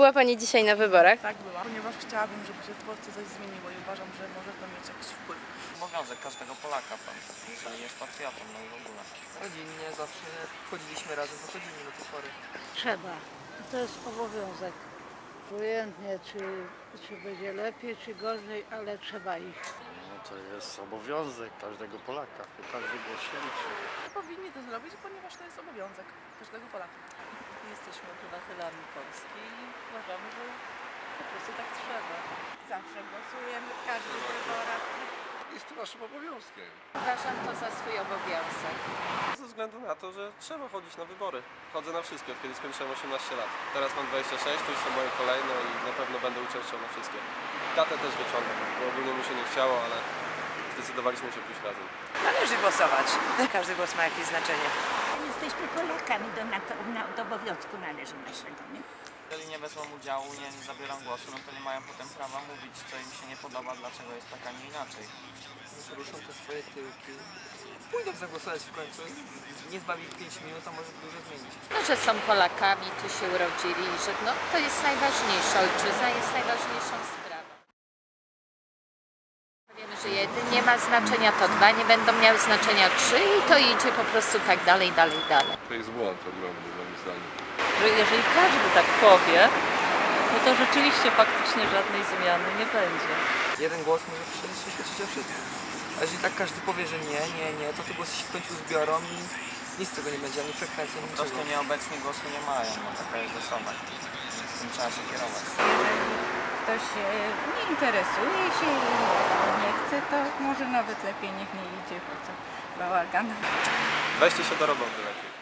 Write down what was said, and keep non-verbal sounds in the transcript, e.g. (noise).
Była Pani dzisiaj na wyborach? Tak była, ponieważ chciałabym, żeby się w Polsce coś zmieniło i uważam, że może to mieć jakiś wpływ. Obowiązek każdego Polaka, pan, jeżeli jest patriotą, no i w ogóle. Rodzinnie zawsze chodziliśmy razem, to chodzimy do tej pory. Trzeba. To jest obowiązek. Obojętnie, czy, czy będzie lepiej, czy gorzej, ale trzeba iść. No to jest obowiązek każdego Polaka. Każdy głos się liczy. Powinni to zrobić, ponieważ to jest obowiązek każdego Polaka. Jesteśmy obywatelami Polski i uważamy, że po prostu tak trzeba. Zawsze głosujemy w każdych wyborach. Jest to naszym obowiązkiem. Uważam to za swój obowiązek. Ze względu na to, że trzeba chodzić na wybory. Chodzę na wszystkie, od kiedy skończyłem 18 lat. Teraz mam 26, to już są moje kolejne i na pewno będę uczęszczał na wszystkie. Tatę też wyciągam, bo ogólnie mu się nie chciało, ale zdecydowaliśmy się pójść razem. Należy głosować. (laughs) Każdy głos ma jakieś znaczenie. Jesteśmy Polakami, do, na, do obowiązku należy naszego, nie? Jeżeli nie wezmą udziału, nie, nie zabieram głosu, no to nie mają potem prawa mówić, co im się nie podoba, dlaczego jest tak, a nie inaczej. Ruszą te swoje tyłki. Pójdą zagłosować w końcu. Nie zbawić 5 minut, a może dużo zmienić. No, że są Polakami, tu się urodzili i że no, to jest najważniejsze. Ojczyzna jest najważniejszą sprawą. Nie ma znaczenia, to dwa nie będą miały znaczenia, trzy i to idzie po prostu tak dalej, dalej, dalej. To jest błąd ogromny moim zdaniem. Że jeżeli każdy tak powie, no to rzeczywiście faktycznie żadnej zmiany nie będzie. Jeden głos może przeświadczyć o wszystkim. A jeżeli tak każdy powie, że nie, nie, nie, to te głosy się w końcu zbiorą i nic z tego nie będzie, ani frekwencji, ani Po prostu niczego. nieobecni głosu nie mają, no taka jest zasada. Więc tym trzeba się kierować. Ktoś nie interesuje się i nie chce, to może nawet lepiej niech nie idzie, po co bałagan. Weźcie się do roboty lepiej.